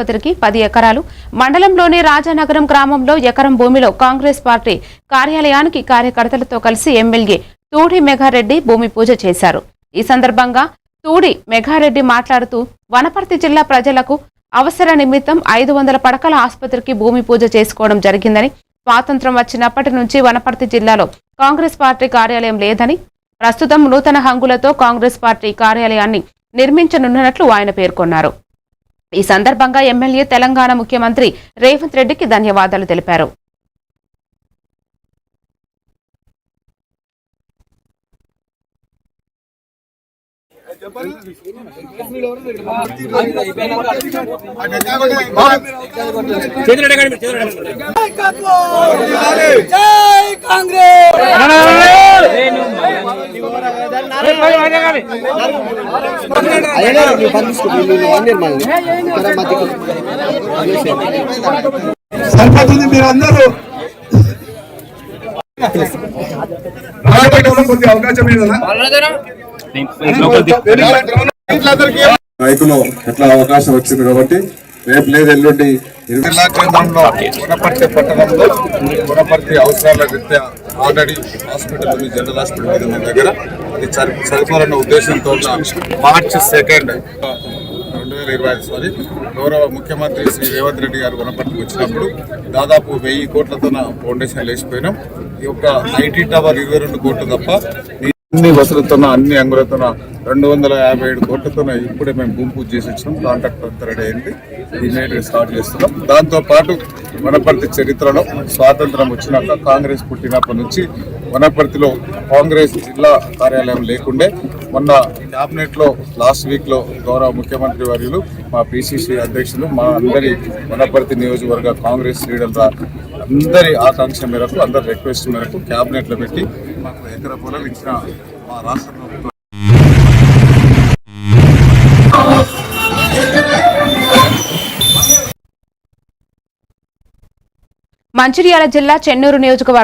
ఆసుపత్రికి పది ఎకరాలు. మండలంలోని రాజానగరం గ్రామంలో ఎకరం భూమిలో కాంగ్రెస్ పార్టీ కార్యాలయానికి కార్యకర్తలతో కలిసి ఎమ్మెల్యే తూడి మెఘారెడ్డి భూమి పూజ చేశారు. ఈ సందర్భంగా తూడి మెఘారెడ్డి మాట్లాడుతూ వనపర్తి జిల్లా ప్రజలకు అవసర నిమిత్తం ఐదు వందల పడకల ఆసుపత్రికి భూమి పూజ చేసుకోవడం జరిగిందని స్వాతంత్రం వచ్చినప్పటి నుంచి వనపర్తి జిల్లాలో కాంగ్రెస్ పార్టీ కార్యాలయం లేదని ప్రస్తుతం నూతన హంగులతో కాంగ్రెస్ పార్టీ కార్యాలయాన్ని నిర్మించనున్నట్లు ఆయన పేర్కొన్నారు. ఈ సందర్భంగా ఎమ్మెల్యే తెలంగాణ ముఖ్యమంత్రి రేవంత్ రెడ్డికి ధన్యవాదాలు తెలిపారు. జై కాంగ్రెస్! సరిపోతుంది మీరందరూ. రాబట్టడంలో కొద్ది అవకాశం ఏదన్నా రైతులో ఎట్లా అవకాశం వచ్చింది కాబట్టి రేపు లేదు ఎల్లుండి. జిల్లా కేంద్రంలో గుణపర్తి పట్టణంలో గుణపర్తి అవసరాల రీత్యా ఆల్రెడీ హాస్పిటల్ ఉంది జనరల్ హాస్పిటల్ ఉంది మన దగ్గర అది సరి సరిపోలన్న ఉద్దేశంతో మార్చ్ సెకండ్ రెండు వేల ఇరవై ఐదు సారీ గౌరవ ముఖ్యమంత్రి శ్రీ రేవంత్ రెడ్డి గారు వనపర్తికి వచ్చినప్పుడు దాదాపు వెయ్యి కోట్లతో ఫౌండేషన్ లేచిపోయినాం. ఈ యొక్క ఐటీ టవర్ ఇరవై రెండు కోట్లు తప్ప అన్ని వసతులతోన అన్ని అంగులతోన రెండు వందల యాభై ఏడు కోట్లతోన ఇప్పుడే మేము భూమి పూజ చేసి వచ్చినాం. కాంట్రాక్ట్ అంతా రెడీ అయింది. ఇమీడియట్ స్టార్ట్ చేస్తున్నాం. దాంతో పాటు వనపర్తి చరిత్రలో స్వాతంత్రం వచ్చినాక కాంగ్రెస్ పుట్టినప్పటి నుంచి వనపర్తిలో కాంగ్రెస్ జిల్లా కార్యాలయం లేకుండే మొన్న క్యాబినెట్లో లాస్ట్ వీక్లో గౌరవ ముఖ్యమంత్రి వర్యులు మా పిసిసి అధ్యక్షులు మా అందరి వనపర్తి నియోజకవర్గ కాంగ్రెస్ లీడర్ల అందరి ఆకాంక్ష మేరకు అందరి రిక్వెస్ట్ మేరకు క్యాబినెట్లో పెట్టి మాకు ఎకర పొలం ఇచ్చిన మా రాష్ట్ర ప్రభుత్వం మంచిర్యాల జిల్లా చెన్నూరు నియోజకవర్గం